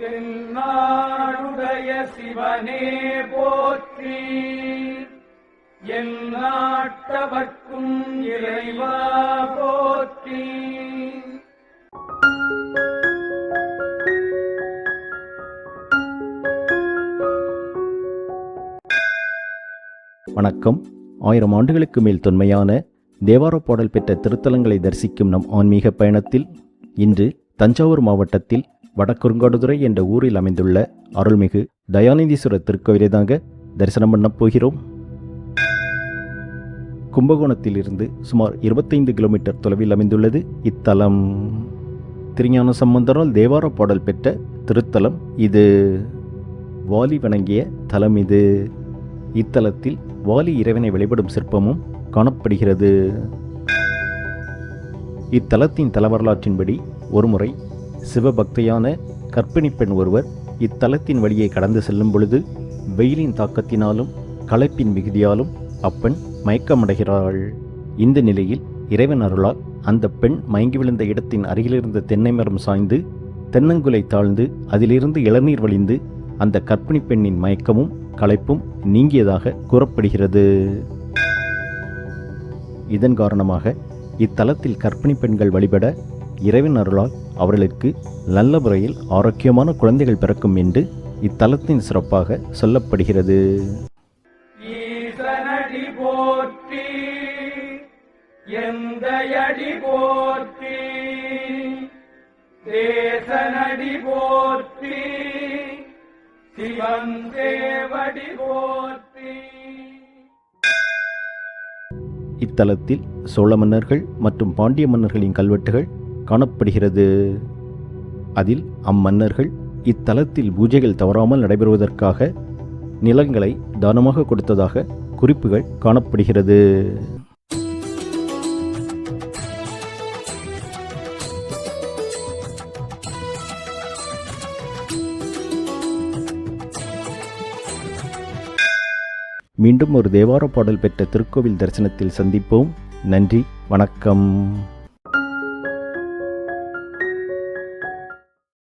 தென்னாடுடைய சிவனே போற்றி. எல்லாட்டவர்க்கும் இறைவா போற்றி. வணக்கம். ஆயிரம் ஆண்டுகளுக்கு மேல் தொன்மையான தேவார பாடல் பெற்ற திருத்தலங்களை தரிசிக்கும் நம் ஆன்மீக பயணத்தில் இன்று தஞ்சாவூர் மாவட்டத்தில் வடக்குறுங்காடுதுறை என்ற ஊரில் அமைந்துள்ள அருள்மிகு தயாநிதீஸ்வரர் திருக்கோவிலை தாங்க தரிசனம் பண்ணப் போகிறோம். கும்பகோணத்திலிருந்து சுமார் இருபத்தைந்து கிலோமீட்டர் தொலைவில் அமைந்துள்ளது இத்தலம். திருஞான சம்பந்தரால் தேவார பாடல் பெற்ற திருத்தலம் இது. வாலி வணங்கிய தலம் இது. இத்தலத்தில் வாலி இறைவனை வழிபடும் சிற்பமும் காணப்படுகிறது. இத்தலத்தின் தலவரலாற்றின்படி ஒருமுறை சிவபக்தையான கர்ப்பிணி பெண் ஒருவர் இத்தலத்தின் வழியே கடந்து செல்லும் பொழுது வெயிலின் தாக்கத்தினாலும் களைப்பின் மிகுதியாலும் அப்பெண் மயக்கமடைகிறாள். இந்த நிலையில் இறைவன் அருளால் அந்த பெண் மயங்கி விழுந்த இடத்தின் அருகிலிருந்த தென்னை மரம் சாய்ந்து தென்னங்குலை தாழ்ந்து அதிலிருந்து இளநீர் வழிந்து அந்த கற்பிணி பெண்ணின் மயக்கமும் களைப்பும் நீங்கியதாக கூறப்படுகிறது. இதன் காரணமாக இத்தலத்தில் கற்பிணி பெண்கள் வழிபட இறைவன் அருளால் அவர்களுக்கு நல்ல முறையில் ஆரோக்கியமான குழந்தைகள் பிறக்கும் என்று இத்தலத்தின் சிறப்பாக சொல்லப்படுகிறது. போற்றி போற்றி தேசனடி போற்றி சிவன் தேவடி போற்றி. இத்தலத்தில் சோழ மன்னர்கள் மற்றும் பாண்டிய மன்னர்களின் கல்வெட்டுகள் காணப்படுகிறது. அதில் அம்மன்னர்கள் இத்தலத்தில் பூஜைகள் தவறாமல் நடைபெறுவதற்காக நிலங்களை தானமாக கொடுத்ததாக குறிப்புகள் காணப்படுகிறது. மீண்டும் ஒரு தேவார பாடல் பெற்ற திருக்கோவில் தரிசனத்தில் சந்திப்போம். நன்றி வணக்கம்.